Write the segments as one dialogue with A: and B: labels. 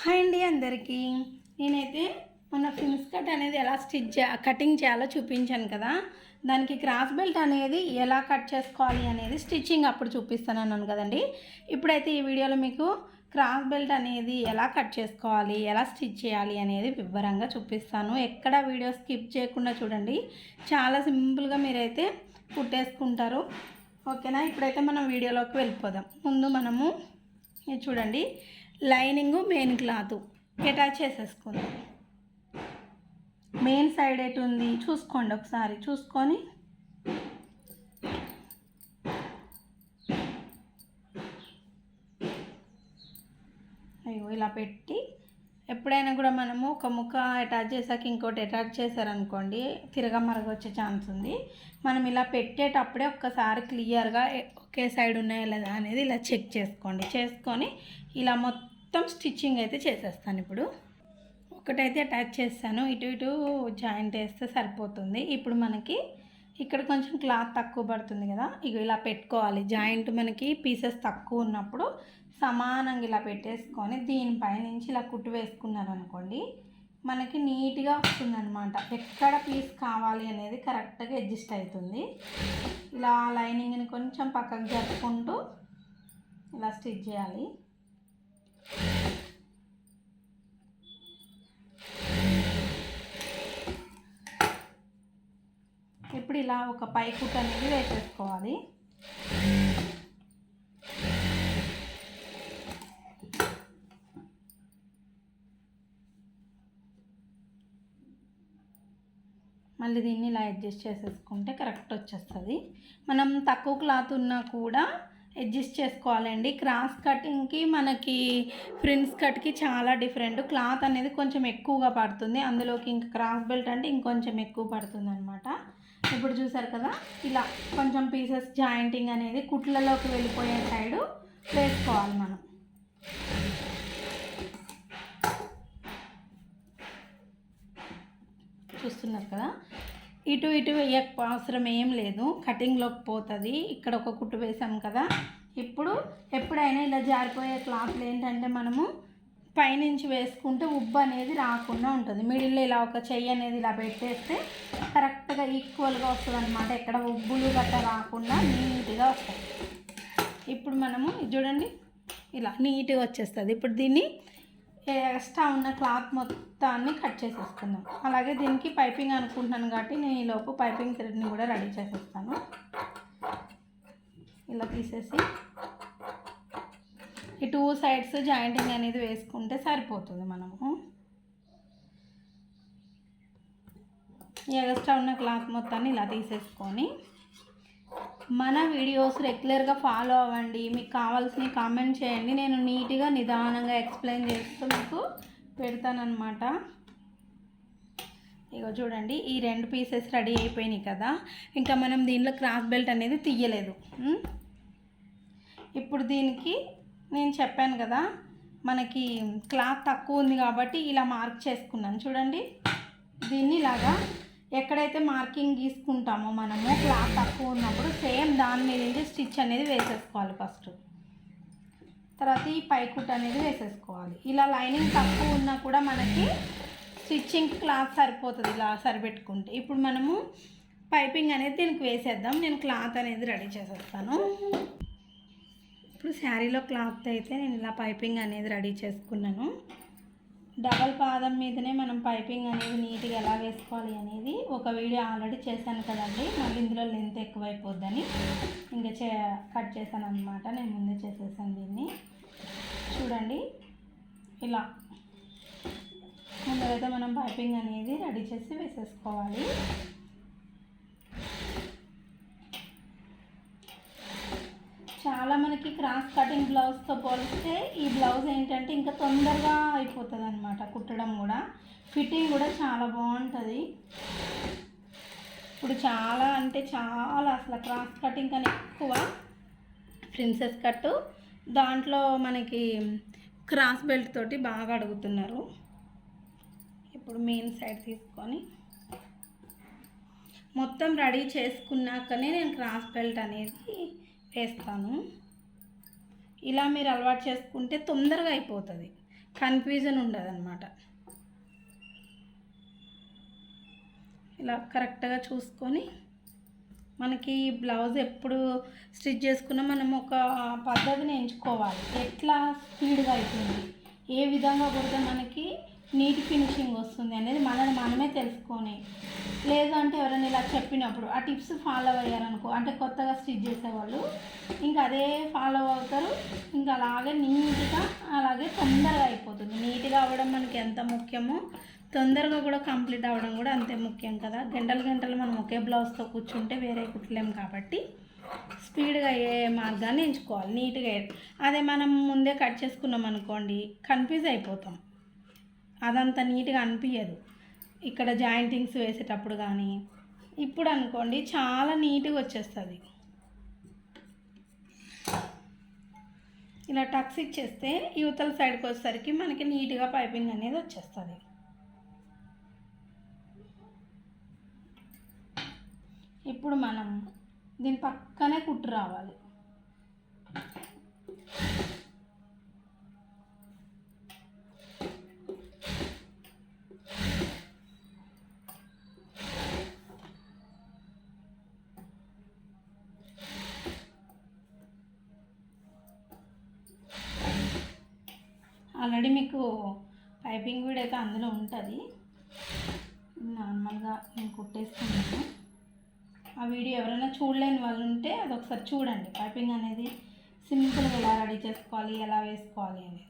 A: Hi అండి అందరికీ. నేనైతే మొన్న ఫిన్స్ కట్ అనేది ఎలా స్టిచ్ చే కటింగ్ చేయాలో చూపించాను కదా. దానికి క్రాస్ బెల్ట్ అనేది ఎలా కట్ చేసుకోవాలి అనేది స్టిచ్చింగ్ అప్పుడు చూపిస్తాను అన్నాను కదండి. ఇప్పుడైతే ఈ వీడియోలో మీకు క్రాస్ బెల్ట్ అనేది ఎలా కట్ చేసుకోవాలి ఎలా స్టిచ్ చేయాలి అనేది వివరంగా చూపిస్తాను. ఎక్కడ వీడియో స్కిప్ చేయకుండా చూడండి. చాలా సింపుల్గా మీరైతే కుట్టేసుకుంటారు. ఓకేనా? ఇప్పుడైతే మనం వీడియోలోకి వెళ్ళిపోదాం. ముందు మనము చూడండి. Lining main cloth. అటాచ్ చేసేసుకుందాం. మెయిన్ సైడ్ ఎటు ఉంది చూసుకోండి ఒకసారి. చూసుకొని అయ్యో ఇలా పెట్టి ఎప్పుడైనా కూడా మనము ఒక ముక్క అటాచ్ చేసాక ఇంకోటి అటాచ్ చేశారనుకోండి తిరగమరగ వచ్చే ఛాన్స్ ఉంది. మనం ఇలా పెట్టేటప్పుడే ఒక్కసారి క్లియర్గా ఒకే సైడ్ ఉన్నాయా లేదా అనేది ఇలా చెక్ చేసుకోండి. చేసుకొని ఇలా మొత్తం స్టిచ్చింగ్ అయితే చేసేస్తాను ఇప్పుడు. ఒకటైతే అటాచ్ చేస్తాను. ఇటు ఇటు జాయింట్ వేస్తే సరిపోతుంది. ఇప్పుడు మనకి ఇక్కడ కొంచెం క్లాత్ తక్కువ పడుతుంది కదా ఇక ఇలా పెట్టుకోవాలి. జాయింట్ మనకి పీసెస్ తక్కువ ఉన్నప్పుడు సమానంగా ఇలా పెట్టేసుకొని దీనిపై నుంచి ఇలా కుట్టు వేసుకున్నారనుకోండి మనకి నీట్గా వస్తుందన్నమాట. ఎక్కడ పీస్ కావాలి అనేది కరెక్ట్గా అడ్జస్ట్ అవుతుంది ఇలా లైనింగ్ని కొంచెం పక్కకు జరుపుకుంటూ ఇలా స్టిచ్ చేయాలి. ఇప్పుడు ఇలా ఒక పై కుట్ అనేది వేసేసుకోవాలి. మళ్ళీ దీన్ని ఇలా అడ్జస్ట్ చేసేసుకుంటే కరెక్ట్ వచ్చేస్తుంది. మనం తక్కువ క్లాత్ ఉన్నా కూడా అడ్జస్ట్ చేసుకోవాలండి. క్రాస్ కటింగ్కి మనకి ఫ్రిన్స్ కట్కి చాలా డిఫరెంట్. క్లాత్ అనేది కొంచెం ఎక్కువగా పడుతుంది. అందులోకి ఇంకా క్రాస్ బెల్ట్ అంటే ఇంకొంచెం ఎక్కువ పడుతుంది అనమాట ఇప్పుడు చూసారు కదా ఇలా కొంచెం పీసెస్ జాయింటింగ్ అనేది కుట్లలోకి వెళ్ళిపోయే సైడు వేసుకోవాలి మనం. చూస్తున్నారు కదా ఇటు ఇటు వేయక అవసరం ఏం లేదు. కటింగ్లోకి పోతుంది. ఇక్కడ ఒక కుట్టు వేసాం కదా. ఇప్పుడు ఎప్పుడైనా ఇలా జారిపోయే క్లాత్లు ఏంటంటే మనము పైనుంచి వేసుకుంటే ఉబ్బు అనేది రాకుండా ఉంటుంది. మిడిల్లో ఇలా ఒక చెయ్యి అనేది ఇలా పెట్టేస్తే కరెక్ట్గా ఈక్వల్గా వస్తుంది అనమాట ఎక్కడ ఉబ్బులు గట్ట రాకుండా నీట్గా వస్తాయి. ఇప్పుడు మనము ఇది చూడండి. ఇలా నీట్గా వచ్చేస్తుంది. ఇప్పుడు దీన్ని ఎక్స్ట్రా ఉన్న క్లాత్ మొత్తాన్ని కట్ చేసేసుకుందాం. అలాగే దీనికి పైపింగ్ అనుకుంటున్నాను కాబట్టి నేను ఈలోపు పైపింగ్ థ్రెడ్ని కూడా రెడీ చేసేస్తాను. ఇలా తీసేసి ఈ టూ సైడ్స్ జాయింటింగ్ అనేది వేసుకుంటే సరిపోతుంది మనము. ఎక్స్ట్రా ఉన్న క్లాత్ మొత్తాన్ని ఇలా తీసేసుకొని మన వీడియోస్ రెగ్యులర్గా ఫాలో అవ్వండి. మీకు కావాల్సినవి కామెంట్ చేయండి. నేను నీట్గా నిదానంగా ఎక్స్ప్లెయిన్ చేస్తూ మీకు పెడతానమాట ఇగో చూడండి ఈ రెండు పీసెస్ రెడీ అయిపోయినాయి కదా. ఇంకా మనం దీనిలో క్రాస్ బెల్ట్ అనేది తీయలేదు. ఇప్పుడు దీనికి నేను చెప్పాను కదా మనకి క్లాత్ తక్కువ ఉంది కాబట్టి ఇలా మార్క్ చేసుకున్నాను. చూడండి దీన్ని ఇలాగా ఎక్కడైతే మార్కింగ్ గీసుకుంటామో మనము క్లాత్ తక్కువ ఉన్నప్పుడు సేమ్ దాని మీద నుంచి స్టిచ్ అనేది వేసేసుకోవాలి ఫస్ట్. తర్వాత ఈ పైకుట్ అనేది వేసేసుకోవాలి. ఇలా లైనింగ్ తక్కువ ఉన్నా కూడా మనకి స్టిచ్చింగ్ క్లాత్ సరిపోతుంది ఇలా సరిపెట్టుకుంటే. ఇప్పుడు మనము పైపింగ్ అనేది దీనికి వేసేద్దాం. నేను క్లాత్ అనేది రెడీ చేసేస్తాను. ఇప్పుడు శారీలో క్లాత్ అయితే నేను ఇలా పైపింగ్ అనేది రెడీ చేసుకున్నాను. డబల్ పాదం మీదనే మనం పైపింగ్ అనేది నీట్గా ఎలా వేసుకోవాలి అనేది ఒక వీడియో ఆల్రెడీ చేశాను కదండి. మళ్ళీ ఇందులో లెంత్ ఎక్కువైపోద్దని ఇంకా చే కట్ చేశాను అనమాట నేను ముందే చేసేసాను దీన్ని. చూడండి. ఇలా. ముందరైతే మనం పైపింగ్ అనేది రెడీ చేసి వేసేసుకోవాలి. చాలా మనకి క్రాస్ కటింగ్ బ్లౌజ్తో పోలిస్తే ఈ బ్లౌజ్ ఏంటంటే ఇంకా తొందరగా అయిపోతుంది అనమాట కుట్టడం కూడా. ఫిట్టింగ్ కూడా చాలా బాగుంటుంది. ఇప్పుడు చాలా అంటే చాలా అసలు క్రాస్ కటింగ్ కన్నా ఎక్కువ ప్రిన్సెస్ కట్టు. దాంట్లో మనకి క్రాస్ బెల్ట్ తోటి బాగా అడుగుతున్నారు. ఇప్పుడు మెయిన్ సైడ్ తీసుకొని. మొత్తం రెడీ చేసుకున్నాకనే నేను క్రాస్ బెల్ట్ అనేది వేస్తాను. ఇలా మీరు అలవాటు చేసుకుంటే తొందరగా అయిపోతుంది. కన్ఫ్యూజన్ ఉండదు అనమాట ఇలా కరెక్ట్గా చూసుకొని మనకి బ్లౌజ్ ఎప్పుడు స్టిచ్ చేసుకున్నా మనం ఒక పద్ధతిని ఎంచుకోవాలి. ఎట్లా స్పీడ్గా అవుతుంది ఏ విధంగా కుడితే మనకి నీట్ ఫినిషింగ్ వస్తుంది అనేది మనని మనమే తెలుసుకొని లేదంటే ఎవరైనా ఇలా చెప్పినప్పుడు ఆ టిప్స్ ఫాలో అయ్యారనుకో అంటే కొత్తగా స్టిచ్ చేసేవాళ్ళు ఇంకా అదే ఫాలో అవుతారు ఇంకా అలాగే నీట్గా అలాగే తొందరగా అయిపోతుంది. నీట్గా అవ్వడం మనకి ఎంత ముఖ్యమో తొందరగా కూడా కంప్లీట్ అవ్వడం కూడా అంతే ముఖ్యం కదా. గంటలు గంటలు మనం ఒకే బ్లౌజ్తో కూర్చుంటే వేరే కుట్టలేము కాబట్టి స్పీడ్గా అయ్యే మార్గాన్ని ఎంచుకోవాలి నీట్గా అదే మనం ముందే కట్ చేసుకున్నాం అనుకోండి కన్ఫ్యూజ్ అయిపోతాం. అదంత నీట్గా అనిపించదు ఇక్కడ జాయింటింగ్స్ వేసేటప్పుడు కానీ ఇప్పుడు అనుకోండి చాలా నీట్గా వచ్చేస్తుంది. ఇలా టక్స్ ఇచ్చేస్తే యువతల సైడ్కి వచ్చేసరికి మనకి నీట్గా పైపింగ్ అనేది వచ్చేస్తుంది. ఇప్పుడు మనం దీని పక్కనే కుట్టు రావాలి. పైపింగ్ వీడ్ అయితే అందులో ఉంటుంది. నార్మల్గా నేను కుట్టేసుకున్నాను ఆ వీడియో ఎవరైనా చూడలేని వాళ్ళు ఉంటే అది ఒకసారి చూడండి. పైపింగ్ అనేది సింపుల్గా ఎలా రెడీ చేసుకోవాలి ఎలా వేసుకోవాలి అనేది.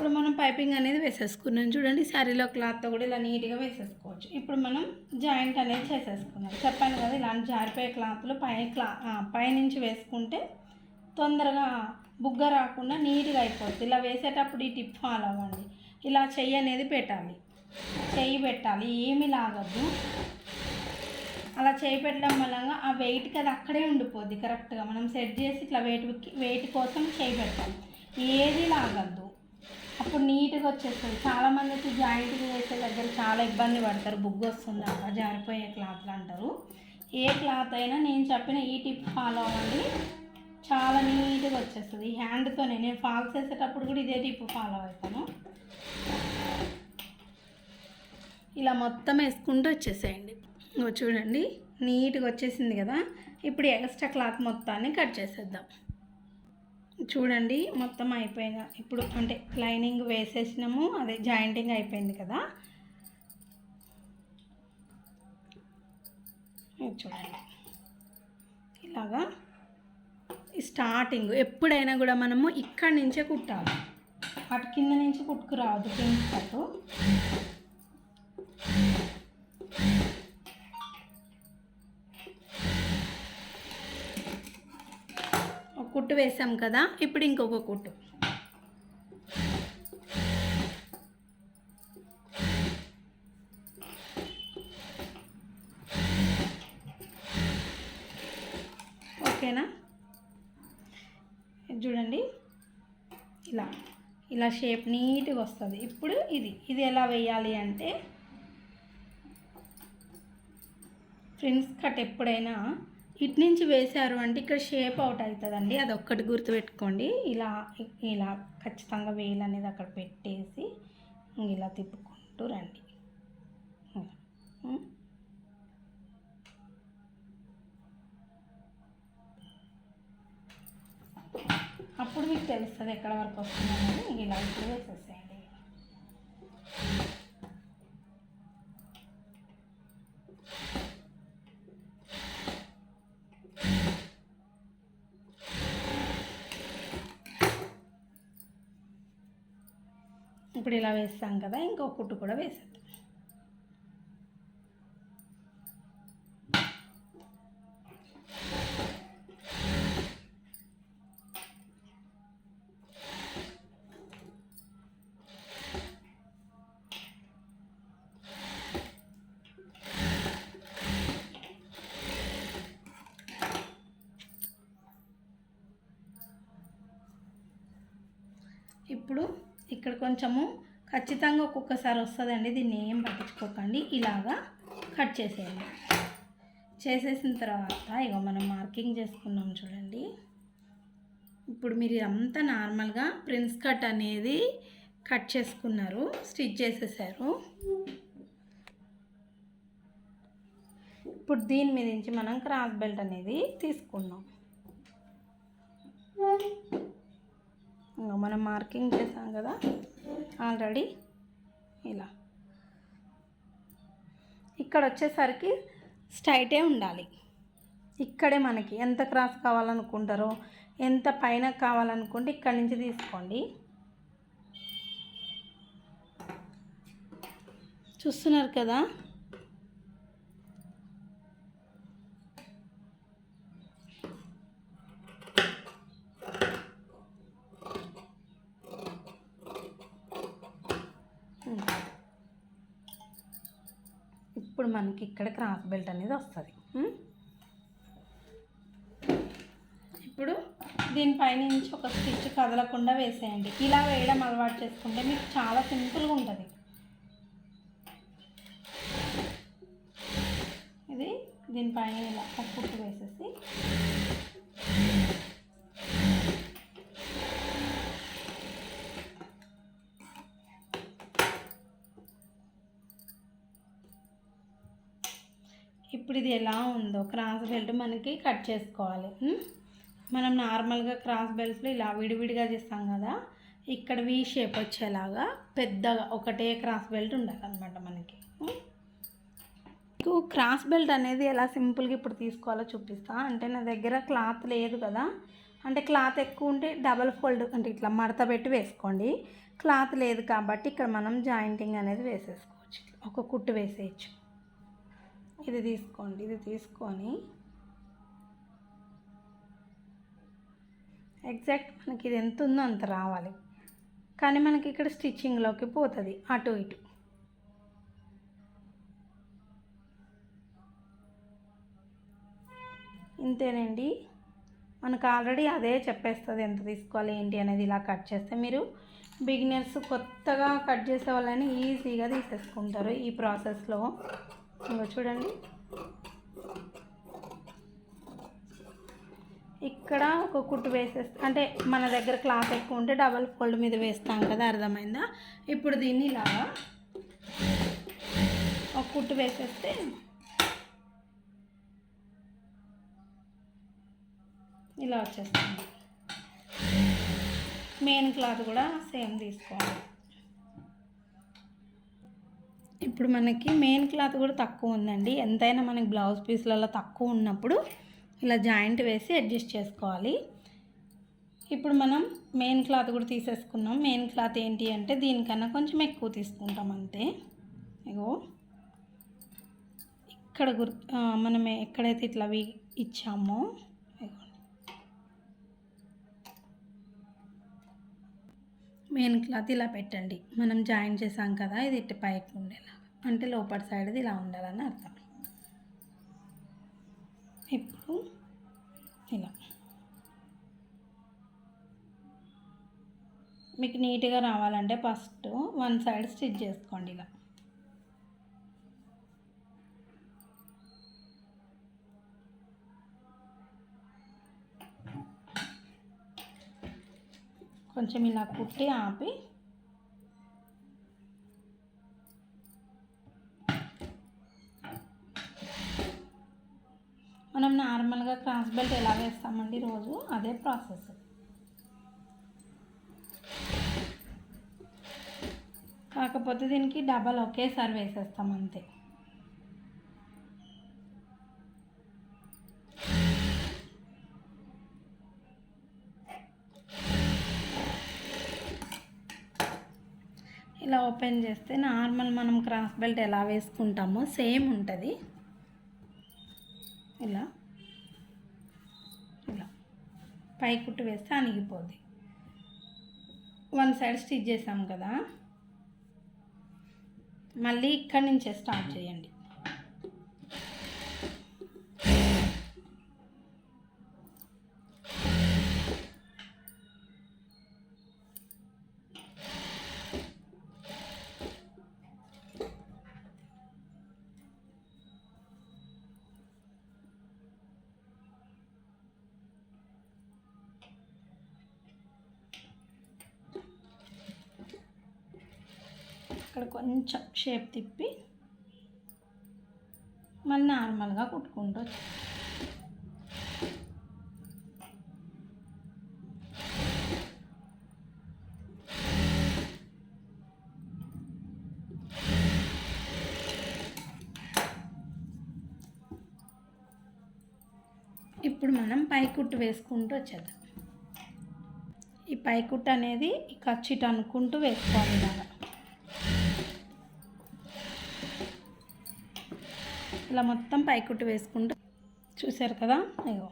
A: ఇప్పుడు మనం పైపింగ్ అనేది వేసేసుకున్నాం. చూడండి శారీలో క్లాత్తో కూడా ఇలా నీట్గా వేసేసుకోవచ్చు. ఇప్పుడు మనం జాయింట్ అనేది చేసేసుకున్నాం. చెప్పాను కదా ఇలాంటి జారిపోయే క్లాత్లు పై క్లా పైనుంచి వేసుకుంటే తొందరగా బుగ్గ రాకుండా నీట్గా అయిపోతుంది ఇలా వేసేటప్పుడు ఈ టిప్ ఫాలో అవ్వండి. ఇలా చెయ్యి అనేది పెట్టాలి. చెయ్యి పెట్టాలి. ఏమీ లాగద్దు. అలా చేయి పెట్టడం వల్ల ఆ వెయిట్కి అది అక్కడే ఉండిపోద్ది కరెక్ట్గా. మనం సెట్ చేసి ఇట్లా వెయిట్ వెయిట్ కోసం చేయి పెట్టాలి. ఏది లాగద్దు. అప్పుడు నీట్గా వచ్చేస్తుంది చాలామంది అయితే జాయింట్ వేసే దగ్గర చాలా ఇబ్బంది పడతారు. బుగ్గు వస్తుంది అలా జారిపోయే క్లాత్లు అంటారు. ఏ క్లాత్ అయినా నేను చెప్పిన ఈ టిప్ ఫాలో అవ్వండి. చాలా నీట్గా వచ్చేస్తుంది. ఈ హ్యాండ్తోనే నేను ఫాల్స్ వేసేటప్పుడు కూడా ఇదే టిప్ ఫాలో అవుతాను. ఇలా మొత్తం వేసుకుంటూ వచ్చేసేయండి. చూడండి. నీట్గా వచ్చేసింది కదా. ఇప్పుడు ఎక్స్ట్రా క్లాత్ మొత్తాన్ని కట్ చేసేద్దాం. చూడండి మొత్తం అయిపోయింది? ఇప్పుడు అంటే లైనింగ్ వేసేసినాము అదే జాయింటింగ్ అయిపోయింది కదా? చూడండి. ఇలాగా స్టార్టింగ్. ఎప్పుడైనా కూడా మనము ఇక్కడి నుంచే కుట్టాలి. అటు కింద నుంచి కుట్టుకురావద్దు పింక్ కట్టు. కుట్టు వేసాం కదా ఇప్పుడు ఇంకొక కుట్టు ఓకేనా? చూడండి. ఇలా ఇలా షేప్ నీట్గా వస్తుంది. ఇప్పుడు ఇది ఇది ఎలా వేయాలి అంటే ఫ్రెండ్స్ కట్ ఎప్పుడైనా ఇటు నుంచి వేశారు అంటే ఇక్కడ షేప్ అవుట్ అవుతుందండి. అది ఒక్కటి గుర్తుపెట్టుకోండి. ఇలా ఇలా ఖచ్చితంగా వేలు అనేది అక్కడ పెట్టేసి ఇలా తిప్పుకుంటూ రండి. అప్పుడు మీకు తెలుస్తుంది ఎక్కడ వరకు వస్తుందనేది ఇలా ఇప్పుడు వేసేసేయండి. ఇప్పుడు ఇలా వేస్తాం కదా ఇంకో కుట్టు కూడా వేసేద్దాం. ఇప్పుడు ఇక్కడ కొంచెము ఖచ్చితంగా ఒక్కొక్కసారి వస్తుందండి. దీన్ని ఏం పట్టించుకోకండి. ఇలాగా కట్ చేసేయండి. చేసేసిన తర్వాత ఇక మనం మార్కింగ్ చేసుకున్నాం చూడండి. ఇప్పుడు మీరు అంతా నార్మల్గా ప్రిన్స్ కట్ అనేది కట్ చేసుకున్నారు. స్టిచ్ చేసేసారు. ఇప్పుడు దీని మీద నుంచి మనం క్రాస్ బెల్ట్ అనేది తీసుకున్నాం. ఇంకా మనం మార్కింగ్ చేసాం కదా. ఆల్రెడీ ఇలా. ఇక్కడ వచ్చేసరికి స్ట్రైటే ఉండాలి. ఇక్కడే మనకి ఎంత క్రాస్ కావాలనుకుంటారో ఎంత పైన కావాలనుకుంటే ఇక్కడి నుంచి తీసుకోండి. చూస్తున్నారు కదా? ఇప్పుడు మనకి ఇక్కడ క్రాస్ బెల్ట్ అనేది వస్తుంది. ఇప్పుడు దీనిపైన నుంచి ఒక స్టిచ్ కదలకుండా వేసేయండి. ఇలా వేయడం అలవాటు చేసుకుంటే మీకు చాలా సింపుల్గా ఉంటుంది. ఇది దీనిపైన ఇలా కుట్టు వేసేసి ఇది ఎలా ఉందో క్రాస్ బెల్ట్ మనకి కట్ చేసుకోవాలి. మనం నార్మల్గా క్రాస్ బెల్ట్స్లో ఇలా విడివిడిగా చేస్తాం కదా ఇక్కడ వి షేప్ వచ్చేలాగా పెద్దగా ఒకటే క్రాస్ బెల్ట్ ఉండాలన్నమాట మనకి. మీకు క్రాస్ బెల్ట్ అనేది ఎలా సింపుల్గా ఇప్పుడు తీసుకోవాలో చూపిస్తా. అంటే నా దగ్గర క్లాత్ లేదు కదా అంటే క్లాత్ ఎక్కువ ఉంటే డబల్ ఫోల్డ్ అంటే ఇట్లా మడత పెట్టి వేసుకోండి. క్లాత్ లేదు కాబట్టి ఇక్కడ మనం జాయింటింగ్ అనేది వేసేసుకోవచ్చు. ఒక కుట్టు వేసేయచ్చు. ఇది తీసుకోండి ఇది తీసుకొని ఎగ్జాక్ట్ మనకి ఇది ఎంత ఉందో అంత రావాలి. కానీ మనకి ఇక్కడ స్టిచ్చింగ్లోకి పోతుంది అటు ఇటు. ఇంతేనండి. మనకు ఆల్రెడీ అదే చెప్పేస్తుంది ఎంత తీసుకోవాలి ఏంటి అనేది ఇలా కట్ చేస్తే మీరు బిగినర్స్ కొత్తగా కట్ చేసే వాళ్ళని ఈజీగా తీసేసుకుంటారు ఈ ప్రాసెస్లో ఇంకా చూడండి. ఇక్కడ ఒక కుట్టు వేసేస్తా అంటే మన దగ్గర క్లాత్ ఎక్కువ ఉంటే డబల్ ఫోల్డ్ మీద వేస్తాం కదా అర్థమైందా? ఇప్పుడు దీన్ని ఇలాగా ఒక కుట్టు వేసేస్తే ఇలా వచ్చేస్తుంది. మెయిన్ క్లాత్ కూడా సేమ్ తీసుకోవాలి. ఇప్పుడు మనకి మెయిన్ క్లాత్ కూడా తక్కువ ఉందండి. ఎంతైనా మనకి బ్లౌజ్ పీస్లలో తక్కువ ఉన్నప్పుడు ఇలా జాయింట్ వేసి అడ్జస్ట్ చేసుకోవాలి. ఇప్పుడు మనం మెయిన్ క్లాత్ కూడా తీసేసుకున్నాం. మెయిన్ క్లాత్ ఏంటి అంటే దీనికన్నా కొంచెం ఎక్కువ తీసుకుంటాం అంతే. ఇగో. ఇక్కడ గుర్ మనం ఎక్కడైతే ఇట్లా ఇచ్చామో మెయిన్ క్లాత్ ఇలా పెట్టండి. మనం జాయిన్ చేసాం కదా ఇది ఇటు పైకి ఉండేలా. అంటే లోపల సైడ్ది ఇలా ఉండాలని అర్థం. ఇప్పుడు ఇలా. మీకు నీట్గా రావాలంటే ఫస్ట్ వన్ సైడ్ స్టిచ్ చేసుకోండి ఇలా. కొంచెం ఇలా కుట్టి ఆపి మనం నార్మల్గా క్రాస్ బెల్ట్ ఎలా వేస్తామండి రోజు? అదే ప్రాసెస్. కాకపోతే దీనికి డబల్ ఒకేసారి వేసేస్తాం అంతే. ఇలా ఓపెన్ చేస్తే నార్మల్ మనం క్రాస్ బెల్ట్ ఎలా వేసుకుంటామో సేమ్ ఉంటుంది. ఇలా. పై కుట్టు వేస్తే అణిగిపోద్ది. వన్ సైడ్ స్టిచ్ చేసాం కదా. మళ్ళీ ఇక్కడి నుంచే స్టార్ట్ చేయండి. ఇక్కడ కొంచెం షేప్ తిప్పి మళ్ళీ నార్మల్గా కుట్టుకుంటూ ఇప్పుడు మనం పైకుట్టు వేసుకుంటూ వచ్చేద్దాం. ఈ పైకుట్టు అనేది ఈ అనుకుంటూ వేసుకోవాలి ఇలాగా. ఇలా మొత్తం పైకుట్టు వేసుకుంటూ చూసారు కదా? అయ్యో.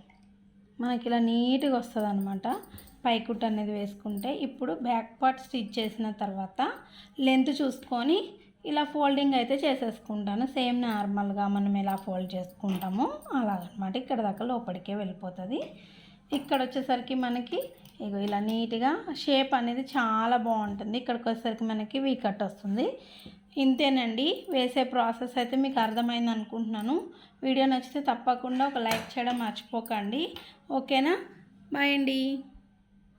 A: మనకి ఇలా నీట్గా వస్తుంది అనమాట పైకుట్టు అనేది వేసుకుంటే ఇప్పుడు బ్యాక్ పార్ట్ స్టిచ్ చేసిన తర్వాత లెంత్ చూసుకొని ఇలా ఫోల్డింగ్ అయితే చేసేసుకుంటాను. సేమ్ నార్మల్గా మనం ఎలా ఫోల్డ్ చేసుకుంటామో అలాగనమాట. ఇక్కడ దాకా లోపలికే వెళ్ళిపోతుంది. ఇక్కడ వచ్చేసరికి మనకి ఇగో ఇలా నీట్గా షేప్ అనేది చాలా బాగుంటుంది. ఇక్కడికి వచ్చేసరికి మనకి వీ కట్ వస్తుంది. ఇంతేనండి. వేసే ప్రాసెస్ అయితే మీకు అర్థమైంది అనుకుంటున్నాను. వీడియో నచ్చితే తప్పకుండా ఒక లైక్ చేయడం మర్చిపోకండి. ఓకేనా? బాయ్ అండి.